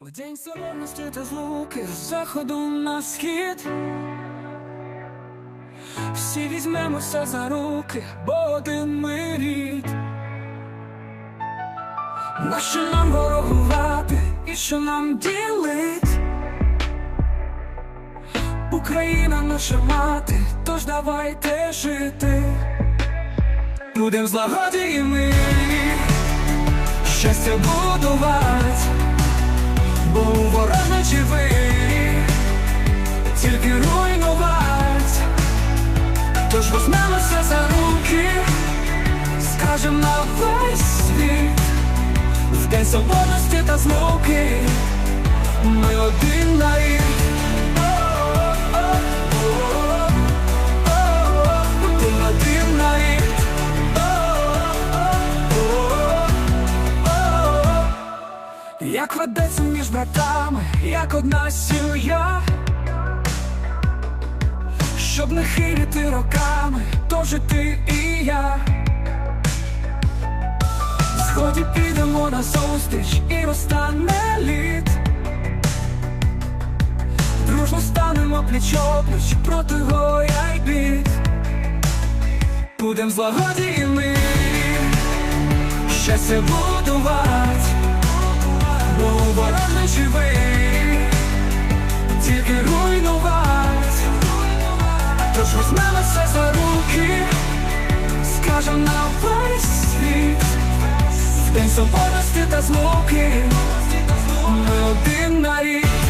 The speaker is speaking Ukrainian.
В день соборності та злуки з заходу на схід. Всі візьмемося за руки, бо один ми рід. На що нам ворогувати і що нам ділить? Україна наша мати, тож давайте жити. Будем злагоді і мирі Щастя будувати Бо у ворожничі живий, Тільки руйнувать Тож візьмемося за руки. Скажем на весь світ. В день соборності та змовки Ми один нарід Один Як ведеться між братами, як одна сім'я, щоб не хилити роками, то жити і я. Згоді підемо на зустріч і розтане лід. Дружно станемо пліч-опліч проти горя й бід. Будем злагоді і щастя будувати. на весь світ В день свободності та змоки. Ми один на рік.